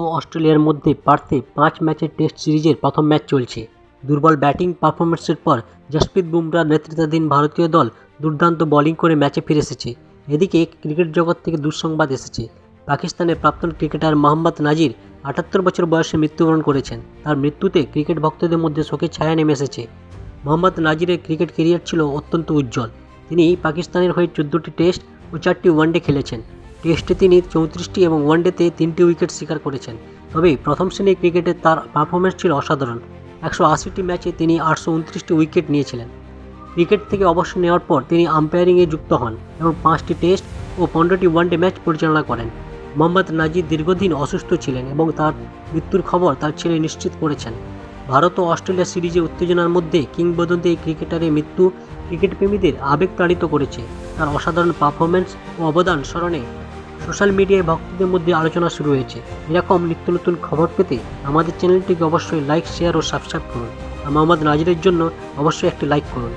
ও অস্ট্রেলিয়ার মধ্যে পার্থে পাঁচ ম্যাচের টেস্ট সিরিজের প্রথম ম্যাচ চলছে। দুর্বল ব্যাটিং পারফরম্যান্সের পর জসপ্রীত বুমরার নেতৃত্বাধীন ভারতীয় দল দুর্দান্ত বোলিং করে ম্যাচে ফিরে এসেছে। এদিকে ক্রিকেট জগৎ থেকে দুঃসংবাদ এসেছে। পাকিস্তানের প্রাক্তন ক্রিকেটার মোহাম্মদ নাজির আটাত্তর বছর বয়সে মৃত্যুবরণ করেছেন। তার মৃত্যুতে ক্রিকেট ভক্তদের মধ্যে শোকের ছায়া নেমে এসেছে। মোহাম্মদ নাজিরের ক্রিকেট কেরিয়ার ছিল অত্যন্ত উজ্জ্বল। তিনি পাকিস্তানের হয়ে চোদ্দোটি টেস্ট ও চারটি ওয়ানডে খেলেছেন। টেস্টে তিনি চৌত্রিশটি এবং ওয়ানডেতে তিনটি উইকেট শিকার করেছেন। তবে প্রথম শ্রেণির ক্রিকেটে তার পারফরমেন্স ছিল অসাধারণ। একশো আশিটি ম্যাচে তিনি আটশো উনত্রিশটি উইকেট নিয়েছিলেন। ক্রিকেট থেকে অবসর নেওয়ার পর তিনি আম্পায়ারিংয়ে যুক্ত হন এবং পাঁচটি টেস্ট ও পনেরোটি ওয়ানডে ম্যাচ পরিচালনা করেন। মোহাম্মদ নাজির দীর্ঘদিন অসুস্থ ছিলেন এবং তার মৃত্যুর খবর তার ছেলে নিশ্চিত করেছেন। ভারত ও অস্ট্রেলিয়া সিরিজে উত্তেজনার মধ্যে কিংবদন্তি এই ক্রিকেটারের মৃত্যু ক্রিকেটপ্রেমীদের আবেগ তাড়িত করেছে। তার অসাধারণ পারফরমেন্স ও অবদান স্মরণে সোশ্যাল মিডিয়ায় ভক্তদের মধ্যে আলোচনা শুরু হয়েছে। এরকম নিত্য নতুন খবর পেতে আমাদের চ্যানেলটিকে অবশ্যই লাইক, শেয়ার ও সাবস্ক্রাইব করুন। মোহাম্মদ নাজিরের জন্য অবশ্যই একটি লাইক করুন।